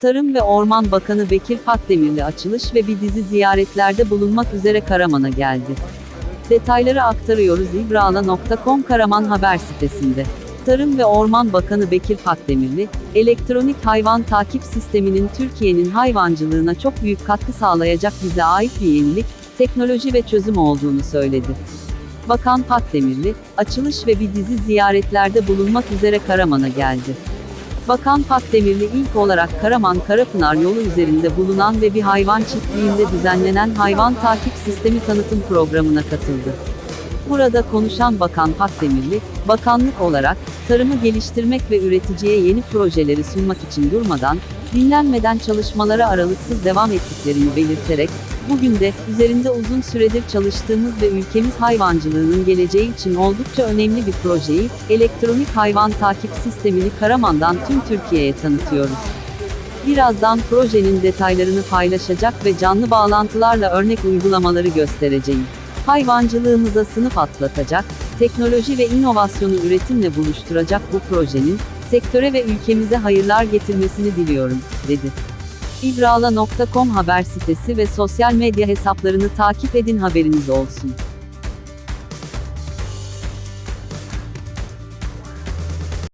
Tarım ve Orman Bakanı Bekir Pakdemirli açılış ve bir dizi ziyaretlerde bulunmak üzere Karaman'a geldi. Detayları aktarıyoruz İbrala.com Karaman haber sitesinde. Tarım ve Orman Bakanı Bekir Pakdemirli, elektronik hayvan takip sisteminin Türkiye'nin hayvancılığına çok büyük katkı sağlayacak bize ait bir yenilik, teknoloji ve çözüm olduğunu söyledi. Bakan Pakdemirli, açılış ve bir dizi ziyaretlerde bulunmak üzere Karaman'a geldi. Bakan Pakdemirli ilk olarak Karaman Karapınar yolu üzerinde bulunan ve bir hayvan çiftliğinde düzenlenen hayvan takip sistemi tanıtım programına katıldı. Burada konuşan Bakan Pakdemirli, bakanlık olarak, tarımı geliştirmek ve üreticiye yeni projeleri sunmak için durmadan, dinlenmeden çalışmalara aralıksız devam ettiklerini belirterek, bugün de, üzerinde uzun süredir çalıştığımız ve ülkemiz hayvancılığının geleceği için oldukça önemli bir projeyi, elektronik hayvan takip sistemini Karaman'dan tüm Türkiye'ye tanıtıyoruz. Birazdan projenin detaylarını paylaşacak ve canlı bağlantılarla örnek uygulamaları göstereceğim. Hayvancılığımıza sınıf atlatacak, teknoloji ve inovasyonu üretimle buluşturacak bu projenin, sektöre ve ülkemize hayırlar getirmesini diliyorum, dedi. İbrala.com haber sitesi ve sosyal medya hesaplarını takip edin haberiniz olsun.